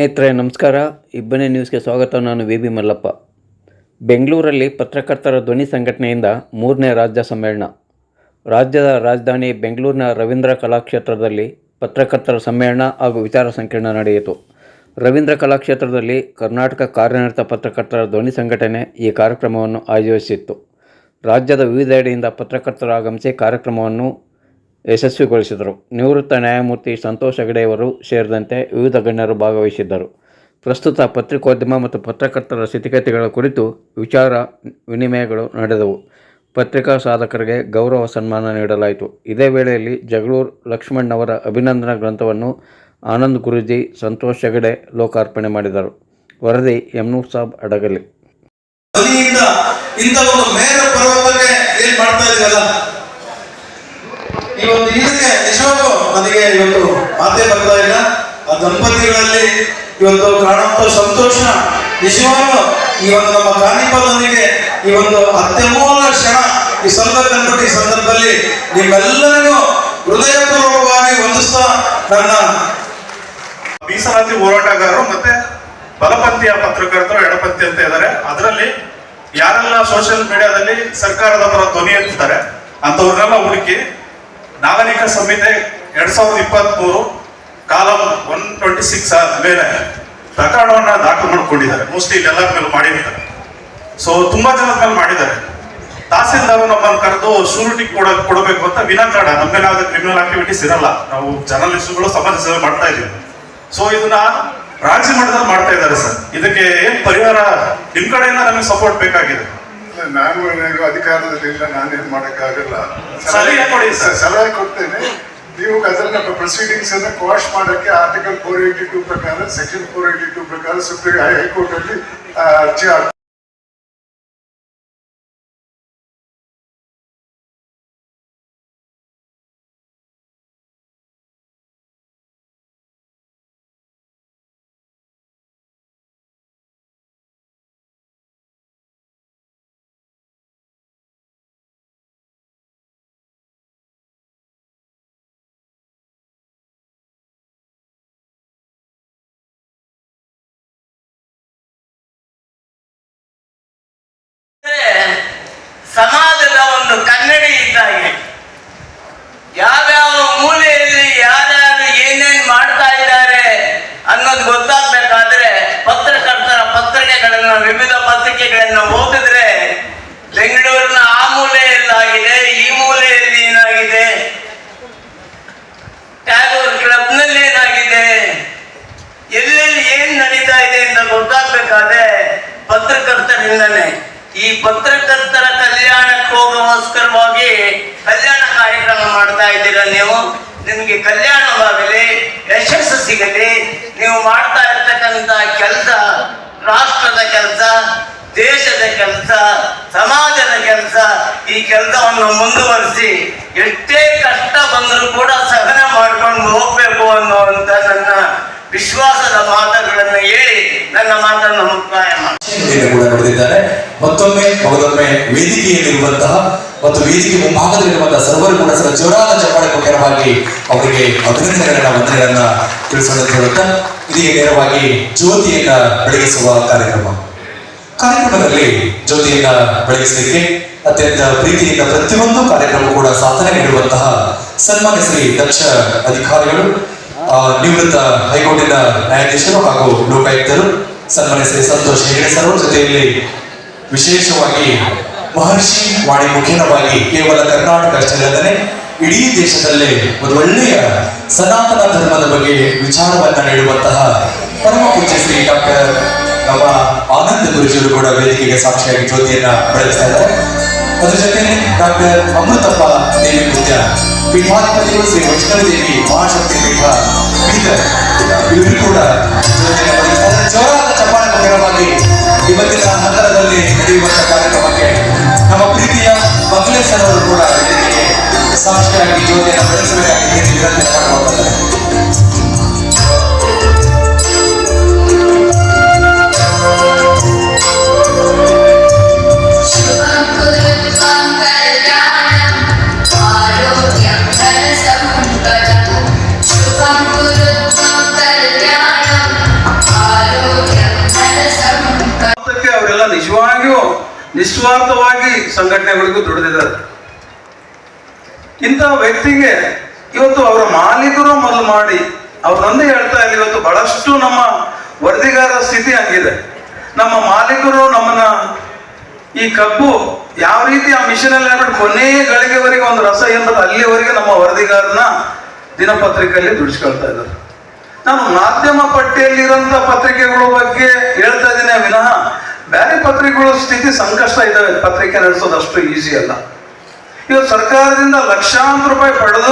ಸ್ನೇಹಿತರೆ, ನಮಸ್ಕಾರ. ಇಬ್ಬನೇ ನ್ಯೂಸ್ಗೆ ಸ್ವಾಗತ. ನಾನು ವಿ. ಬಿ. ಮಲ್ಲಪ್ಪ. ಬೆಂಗಳೂರಲ್ಲಿ ಪತ್ರಕರ್ತರ ಧ್ವನಿ ಸಂಘಟನೆಯಿಂದ ಮೂರನೇ ರಾಜ್ಯ ಸಮ್ಮೇಳನ. ರಾಜ್ಯದ ರಾಜಧಾನಿ ಬೆಂಗಳೂರಿನ ರವೀಂದ್ರ ಕಲಾಕ್ಷೇತ್ರದಲ್ಲಿ ಪತ್ರಕರ್ತರ ಸಮ್ಮೇಳನ ಹಾಗೂ ವಿಚಾರ ಸಂಕಿರಣ ನಡೆಯಿತು. ರವೀಂದ್ರ ಕಲಾಕ್ಷೇತ್ರದಲ್ಲಿ ಕರ್ನಾಟಕ ಕಾರ್ಯನಿರತ ಪತ್ರಕರ್ತರ ಧ್ವನಿ ಸಂಘಟನೆ ಈ ಕಾರ್ಯಕ್ರಮವನ್ನು ಆಯೋಜಿಸಿತ್ತು. ರಾಜ್ಯದ ವಿವಿಧೆಡೆಯಿಂದ ಪತ್ರಕರ್ತರು ಆಗಮಿಸಿ ಕಾರ್ಯಕ್ರಮವನ್ನು ಯಶಸ್ವಿಗೊಳಿಸಿದರು. ನಿವೃತ್ತ ನ್ಯಾಯಮೂರ್ತಿ ಸಂತೋಷ್ ಹೆಗಡೆಯವರು ಸೇರಿದಂತೆ ವಿವಿಧ ಗಣ್ಯರು ಭಾಗವಹಿಸಿದ್ದರು. ಪ್ರಸ್ತುತ ಪತ್ರಿಕೋದ್ಯಮ ಮತ್ತು ಪತ್ರಕರ್ತರ ಸ್ಥಿತಿಗತಿಗಳ ಕುರಿತು ವಿಚಾರ ವಿನಿಮಯಗಳು ನಡೆದವು. ಪತ್ರಿಕಾ ಸಾಧಕರಿಗೆ ಗೌರವ ಸನ್ಮಾನ ನೀಡಲಾಯಿತು. ಇದೇ ವೇಳೆಯಲ್ಲಿ ಜಗಳೂರು ಲಕ್ಷ್ಮಣ್ಣವರ ಅಭಿನಂದನಾ ಗ್ರಂಥವನ್ನು ಆನಂದ್ ಗುರುಜಿ, ಸಂತೋಷ್ ಹೆಗಡೆ ಲೋಕಾರ್ಪಣೆ ಮಾಡಿದರು. ವರದಿ ಯಮ್ನೂರ್ ಸಾಬ್ ಅಡಗಲಿ ಧ್ವನಿಯಿಂದ ಇಂಥ ಒಂದು ಮೇರ ಪರ್ವತಕ್ಕೆ ಏನ್ ಮಾಡ್ತಾ ಇದೀವಲ್ಲ ಈ ಒಂದು ಇದಕ್ಕೆ ನಿಜವಾಗ್ಲೂ ನನಗೆ ಇವತ್ತು ಮಾತೇ ಬರ್ತಾ ಇಲ್ಲ. ಆ ದಂಪತಿಗಳಲ್ಲಿ ಇವತ್ತು ಕಾಣುವಂತ ಸಂತೋಷ, ನಿಜವಾಗ್ಲೂ ಈ ಒಂದು ನಮ್ಮ ಕಾಣಿಪದೊಂದಿಗೆ ಈ ಒಂದು ಅತ್ಯಮೂಲ ಕ್ಷಣ ಈ ಸಂದರ್ಭ ಈ ಸಂದರ್ಭದಲ್ಲಿ ನಿಮ್ಮೆಲ್ಲರಿಗೂ ಹೃದಯಪೂರ್ವಕವಾಗಿ ವಂದಿಸ್ತಾ ನನ್ನ ಮೀಸಲಾತಿ ಹೋರಾಟಗಾರರು ಮತ್ತೆ ಬಲಪಂಥೀಯ ಪತ್ರಕರ್ತರು ಎಡಪಂಥಿ ಅಂತ ಇದ್ದಾರೆ. ಅದರಲ್ಲಿ ಯಾರೆಲ್ಲ ಸೋಷಿಯಲ್ ಮೀಡಿಯಾದಲ್ಲಿ ಸರ್ಕಾರದ ಪರ ಧ್ವನಿ ಎತ್ತಿದ್ದಾರೆ ಅಂತವ್ರನ್ನೆಲ್ಲ ಹುಡುಕಿ ನಾಗರಿಕ ಸಂಹಿತೆ ಎರಡ್ ಸಾವಿರದ ಇಪ್ಪತ್ತ್ ಮೂರು ಕಾಲಂ ಒನ್ ಟ್ವೆಂಟಿ ಸಿಕ್ಸ್ ಮೇಲೆ ಪ್ರಕರಣವನ್ನ ದಾಖಲು ಮಾಡಿಕೊಂಡಿದ್ದಾರೆ. ಮೋಸ್ಟ್ಲಿ ಇಲ್ಲೆಲ್ಲ ಮೇಲೆ ಮಾಡಿರ್ತಾರೆ ಸೊ ತುಂಬಾ ಜನ ಮೇಲೆ ಮಾಡಿದ್ದಾರೆ. ತಹಸೀಲ್ದಾರ್ ನಮ್ಮನ್ನು ಕರೆದು ಶೂರಿಟಿ ಕೊಡ ಕೊಡಬೇಕು ಅಂತ ವಿನಾಕಾರಣ ನಮ್ಮ ಮೇಲೆ ಯಾವ್ದು ಕ್ರಿಮಿನಲ್ ಆಕ್ಟಿವಿಟೀಸ್ ಇರಲ್ಲ. ನಾವು ಜರ್ನಲಿಸ್ಟ್ಗಳು ಸಮಾಜ ಸೇವೆ ಮಾಡ್ತಾ ಇದೀವಿ ಸೊ ಇದನ್ನ ರಾಜ್ಯ ಮಟ್ಟದಲ್ಲಿ ಮಾಡ್ತಾ ಇದ್ದಾರೆ ಸರ್. ಇದಕ್ಕೆ ಏನ್ ಪರಿಹಾರ ನಿಮ್ ಕಡೆಯಿಂದ ನಮಗೆ ಸಪೋರ್ಟ್ ಬೇಕಾಗಿದೆ. ನಾನು ಏನಾದ್ರು ಅಧಿಕಾರದಲ್ಲಿಲ್ಲ ನಾನೇನ್ ಮಾಡಕ್ಕಾಗಲ್ಲ. ಸಲಹೆ ಕೊಡಿ ಸರ್. ಸಲಹೆ ಕೊಡ್ತೇನೆ. ನೀವು ಅದನ್ನ ಪ್ರೊಸೀಡಿಂಗ್ಸ್ ಅನ್ನ ಕ್ವಾಶ್ ಮಾಡಕ್ಕೆ ಆರ್ಟಿಕಲ್ ಫೋರ್ ಏಯ್ಟಿ ಟೂ ಪ್ರಕಾರ ಸೆಕ್ಷನ್ ಫೋರ್ ಏಯ್ಟಿ ಟೂ ಪ್ರಕಾರ ಸುಪ್ರೀಂ ಹೈಕೋರ್ಟ್ ಅಲ್ಲಿ ಅರ್ಜಿ ಅನ್ನೋದು ಗೊತ್ತಾಗ್ಬೇಕಾದ್ರೆ ಪತ್ರಕರ್ತರ ಪತ್ರಿಕೆಗಳನ್ನು, ವಿವಿಧ ಪತ್ರಿಕೆಗಳನ್ನ ಓದಿದ್ರೆ ಬೆಂಗಳೂರಿನ ಆ ಮೂಲೆಯಲ್ಲಾಗಿದೆ, ಈ ಮೂಲೆಯಲ್ಲಿ ಏನಾಗಿದೆ? ಟ್ಯಾಗೋರ್ ಕ್ಲಬ್ನಲ್ಲಿ ಏನಾಗಿದೆ? ಎಲ್ಲೆಲ್ಲಿ ಏನ್ ನಡೀತಾ ಇದೆ ಅಂತ ಗೊತ್ತಾಗ್ಬೇಕಾದ್ರೆ ಪತ್ರಕರ್ತರಿಂದನೇ ಈ ಪತ್ರಕರ್ತರ ಕಲ್ಯಾಣಕ್ಕೆ ಹೋಗೋಸ್ಕರವಾಗಿ ಕಲ್ಯಾಣ ಕಾರ್ಯಕ್ರಮ ಮಾಡ್ತಾ ಇದ್ದೀರಾ ನೀವು? ನಿಮಗೆ ಕಲ್ಯಾಣವಾಗಲಿ ಯಶಸ್ಸು ಸಿಗಲಿ ನೀವು ಮಾಡ್ತಾ ಇರ್ತಕ್ಕಂಥ ಕೆಲಸ, ರಾಷ್ಟ್ರದ ಕೆಲಸ, ದೇಶದ ಕೆಲಸ, ಸಮಾಜದ ಕೆಲಸ, ಈ ಕೆಲಸವನ್ನು ಮುಂದುವರಿಸಿ ಎಷ್ಟೇ ಕಷ್ಟ ಬಂದರೂ ಕೂಡ ಸಹನೆ ಮಾಡ್ಕೊಂಡು ಹೋಗ್ಬೇಕು ಅನ್ನುವಂತ ನನ್ನ ವಿಶ್ವಾಸದ ಮಾತುಗಳನ್ನು ಹೇಳಿ ನನ್ನ ಮಾತನ್ನು ಮುಕ್ತಾಯ ಮಾಡಿ ಮತ್ತೊಮ್ಮೆ, ಮಗದೊಮ್ಮೆ ವೇದಿಕೆಯಲ್ಲಿರುವಂತಹ ಮತ್ತು ವೇದಿಕೆ ಮುಂಭಾಗದಲ್ಲಿರುವಂತಹ ಸರ್ವರು ಕೂಡ ಸಹ ಜೋರಾದ ಚಪ್ಪಾಳೆ ಮುಖ್ಯವಾಗಿ ಅವರಿಗೆ ಅಭಿನಂದನೆಗಳನ್ನ, ವಂದನೆಗಳನ್ನ ತಿಳಿಸೋಣ ಹೇಳುತ್ತಾ ಇದೀಗ ನೇರವಾಗಿ ಜ್ಯೋತಿಯನ್ನ ಬೆಳಗಿಸುವ ಕಾರ್ಯಕ್ರಮ. ಕಾರ್ಯಕ್ರಮದಲ್ಲಿ ಜ್ಯೋತಿಯನ್ನ ಬೆಳಗಿಸಲಿಕ್ಕೆ ಅತ್ಯಂತ ಪ್ರೀತಿಯಿಂದ ಪ್ರತಿಯೊಂದು ಕಾರ್ಯಕ್ರಮ ಕೂಡ ಸಾಧನೆ ನೀಡುವಂತಹ ಸನ್ಮಾನ್ಯ ಶ್ರೀ ದಕ್ಷ ಅಧಿಕಾರಿಗಳು ನಿವೃತ್ತ ಹೈಕೋರ್ಟಿನ ನ್ಯಾಯಾಧೀಶರು ಹಾಗೂ ಲೋಕಾಯುಕ್ತರು, ಸನ್ಮಾನ್ಯ ಶ್ರೀ ಸಂತೋಷ್ ಹೆಗಡೆ ಜೊತೆಯಲ್ಲಿ ವಿಶೇಷವಾಗಿ ಮಹರ್ಷಿ ವಾಣಿ ಮುಖೇನವಾಗಿ ಕೇವಲ ಕರ್ನಾಟಕ ಅಷ್ಟೇ ಅಲ್ಲದೆ ಇಡೀ ದೇಶದಲ್ಲೇ ಒಂದು ಒಳ್ಳೆಯ ಸನಾತನ ಧರ್ಮದ ಬಗ್ಗೆ ವಿಚಾರವನ್ನ ನೀಡುವಂತಹ ಪರಮ ಪೂಜ್ಯ ಶ್ರೀ ಡಾಕ್ಟರ್ ನಮ್ಮ ಆನಂದ ಗುರುಜಿಯವರು ಕೂಡ ವೇದಿಕೆಗೆ ಸಾಕ್ಷಿಯಾಗಿ ಜ್ಯೋತಿಯನ್ನ ಬೆಳೆಸ್ತಾ ಇದ್ದಾರೆ. ಅದ್ರ ಜೊತೆ ಡಾಕ್ಟರ್ ಅಮೃತಪ್ಪ ದೇವಿ ಪೀಠಾಧಿಪತಿಗಳು ಶ್ರೀ ನಿಸ್ವಾರ್ಥವಾಗಿ ಸಂಘಟನೆಗಳಿಗೂ ದುಡಿದಿದ್ದಾರೆ. ಇಂಥ ವ್ಯಕ್ತಿಗೆ ಇವತ್ತು ಅವರ ಮಾಲೀಕರು ಮೊದಲು ಮಾಡಿ ಅವ್ರೊಂದೇ ಹೇಳ್ತಾ ಇಲ್ಲ ಇವತ್ತು ಬಹಳಷ್ಟು ನಮ್ಮ ವರದಿಗಾರ ಸ್ಥಿತಿ ಹಂಗಿದೆ. ನಮ್ಮ ಮಾಲೀಕರು ನಮ್ಮನ್ನ ಈ ಕಬ್ಬು ಯಾವ ರೀತಿ ಆ ಮಿಷನ್ ಅಲ್ಲಿ ಹೇಳ್ಬಿಟ್ಟು ಕೊನೆ ಗಳಿಗೆವರೆಗೆ ಒಂದು ರಸ ಎಂಬುದು ಅಲ್ಲಿವರೆಗೆ ನಮ್ಮ ವರದಿಗಾರನ ದಿನಪತ್ರಿಕೆಯಲ್ಲಿ ದುಡಿಸ್ಕೊಳ್ತಾ ಇದ್ದಾರೆ. ನಾನು ಮಾಧ್ಯಮ ಪಟ್ಟಿಯಲ್ಲಿರುವಂತ ಪತ್ರಿಕೆಗಳ ಬಗ್ಗೆ ಹೇಳ್ತಾ ಇದ್ದೀನಿ ವಿನಃ. ಬೇರೆ ಪತ್ರಿಕೆಗಳ ಸ್ಥಿತಿ ಸಂಕಷ್ಟ ಇದ್ದಾವೆ ಪತ್ರಿಕೆ ನಡೆಸೋದು ಅಷ್ಟು ಈಸಿ ಅಲ್ಲ. ಇವತ್ತು ಸರ್ಕಾರದಿಂದ ಲಕ್ಷಾಂತರ ರೂಪಾಯಿ ಪಡೆದು